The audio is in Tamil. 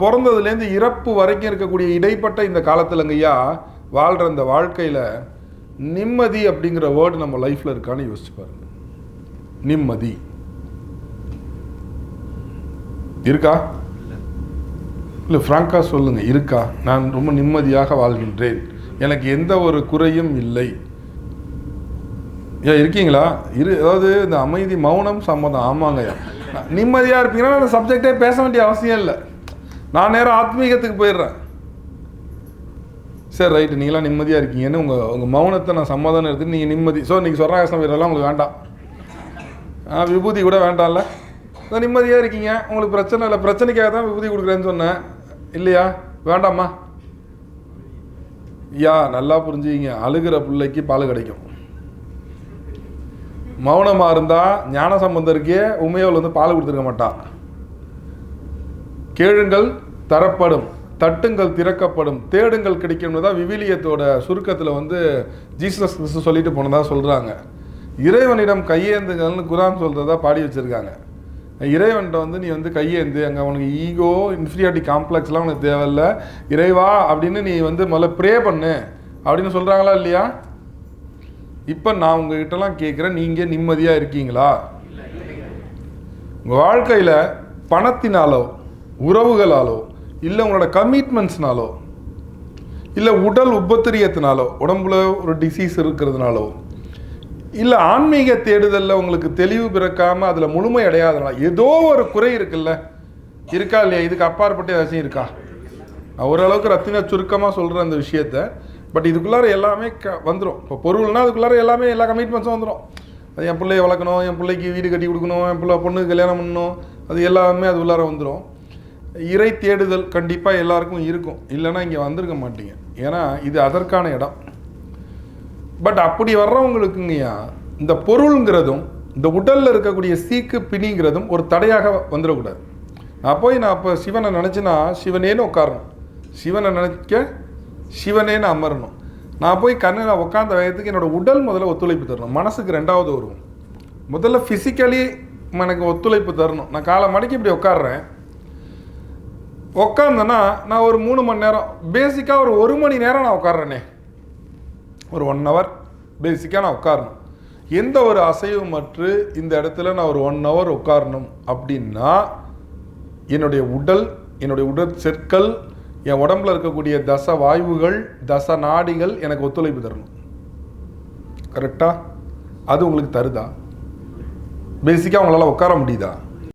பிறந்ததுலேருந்து இறப்பு வரைக்கும் இருக்கக்கூடிய இடைப்பட்ட இந்த காலத்துலங்கய்யா வாழ்கிற இந்த வாழ்க்கையில் நிம்மதி அப்படிங்கிற வேர்டு நம்ம லைஃப்பில் இருக்கான்னு யோசிச்சு பாருங்க. நிம்மதி. இருக்கா? இல்லை ஃப்ராங்காக சொல்லுங்கள் இருக்கா? நான் ரொம்ப நிம்மதியாக வாழ்கின்றேன். எனக்கு எந்த ஒரு குறையும் இல்லை. ஏன் இருக்கீங்களா? இரு அதாவது இந்த அமைதி மௌனம் சம்மதம். ஆமாங்கய்யா. நிம்மதியாக இருப்பீங்கன்னா அந்த சப்ஜெக்டே பேச வேண்டிய அவசியம் இல்லை. நான் நேரம் ஆத்மீகத்துக்கு போயிடுறேன். சரி ரைட்டு நீங்களாம் நிம்மதியாக இருக்கீங்கன்னு உங்கள் உங்கள் மௌனத்தை நான் சமாதானம் எடுத்து நீங்கள் நிம்மதி. ஸோ நீங்கள் சொர்ணாகாசம் வீரெல்லாம் உங்களுக்கு வேண்டாம். ஆ விபூதி கூட வேண்டாம்ல. இல்லை நிம்மதியாக இருக்கீங்க. உங்களுக்கு பிரச்சனை இல்லை. பிரச்சனைக்காக தான் விபூதி கொடுக்குறேன்னு சொன்னேன். இல்லையா? வேண்டாம்மா யா நல்லா புரிஞ்சுக்கிங்க. அழுகிற பிள்ளைக்கு பால் கிடைக்கும். மௌனமாக இருந்தால் ஞான சம்பந்தருக்கே உமையவள் வந்து பால் கொடுத்துருக்க மாட்டான் கேளுங்கள் தரப்படும். தட்டுங்கள் திறக்கப்படும். தேடுங்கள் கிடைக்கும்னு தான் விவிலியத்தோட சுருக்கத்தில் வந்து ஜீசஸ் கிறிஸ்து சொல்லிட்டு போனதாக சொல்கிறாங்க இறைவனிடம் கையேந்துங்கள்னு குரான் சொல்கிறதா பாடி வச்சுருக்காங்க. இறைவன்கிட்ட வந்து நீ வந்து கையேந்து அங்கே உனக்கு ஈகோ இன்ஃபீரியாரிட்டி காம்ப்ளெக்ஸ்லாம் உனக்கு தேவையில்ல. இறைவா அப்படின்னு நீ வந்து முதல்ல ப்ரே பண்ணு. அப்படின்னு சொல்கிறாங்களா இல்லையா? இப்போ நான் உங்ககிட்டலாம் கேட்குறேன் நீங்கள் நிம்மதியாக இருக்கீங்களா? உங்கள் வாழ்க்கையில் பணத்தினாலோ உறவுகளாலோ இல்லை உங்களோட கமிட்மெண்ட்ஸ்னாலோ இல்லை உடல் உபத்திரியத்தினாலோ உடம்புல ஒரு டிசீஸ் இருக்கிறதுனாலோ இல்லை ஆன்மீக தேடுதலில் உங்களுக்கு தெளிவு பிறக்காமல் அதில் முழுமை அடையாதனால ஏதோ ஒரு குறை இருக்குல்ல? இருக்கா இல்லையா? இதுக்கு அப்பாற்பட்ட ஏதாச்சும் இருக்கா? நான் ஓரளவுக்கு ரத்தின சுருக்கமாக சொல்கிற அந்த விஷயத்த. பட் இதுக்குள்ளார எல்லாமே க வந்துடும் இப்போ பொருள்னா அதுக்குள்ளார எல்லாமே எல்லா கமிட்மெண்ட்ஸும் வந்துடும் அது என் பிள்ளைய வளர்க்கணும் என் பிள்ளைக்கு வீடு கட்டி கொடுக்கணும் என் பிள்ளை பொண்ணுக்கு கல்யாணம் பண்ணணும் அது எல்லாமே அது உள்ளார வந்துடும் இறை தேடுதல் கண்டிப்பாக எல்லாருக்கும் இருக்கும். இல்லைன்னா இங்கே வந்திருக்க மாட்டீங்க. ஏன்னா இது அதற்கான இடம். பட் அப்படி வர்றவங்களுக்குங்கய்யா இந்த பொருளுங்கிறதும் இந்த உடலில் இருக்கக்கூடிய சீக்கு பிணிங்கிறதும் ஒரு தடையாக வந்துடக்கூடாது. நான் போய் நான் இப்போ சிவனை நினச்சினா சிவனேன்னு உட்காரணும். சிவனை நினைக்க சிவனேன்னு அமரணும். நான் போய் கண்ணில் உட்காந்த வயதுக்கு என்னோடய உடல் முதல்ல ஒத்துழைப்பு தரணும். மனசுக்கு ரெண்டாவது வரும் முதல்ல ஃபிசிக்கலி எனக்கு ஒத்துழைப்பு தரணும். நான் காலை மணிக்கு இப்படி உட்காடுறேன் உட்காந்தேன்னா நான் ஒரு மூணு மணி நேரம் பேசிக்காக ஒரு ஒரு மணி நேரம் நான் உட்காடுறேனே ஒரு ஒன் ஹவர் பேசிக்காக நான் உட்காரணும் எந்த ஒரு அசைவும் மற்று இந்த இடத்துல நான் ஒரு ஒன் ஹவர் உட்காரணும் அப்படின்னா என்னுடைய உடல் என்னுடைய உடல் செற்கள் என் உடம்புல இருக்கக்கூடிய தச வாயுகள் தச நாடிகள் எனக்கு ஒத்துழைப்பு தரணும். கரெக்டாக அது உங்களுக்கு தருதா? பேசிக்காக உங்களால் உட்கார முடியுதா?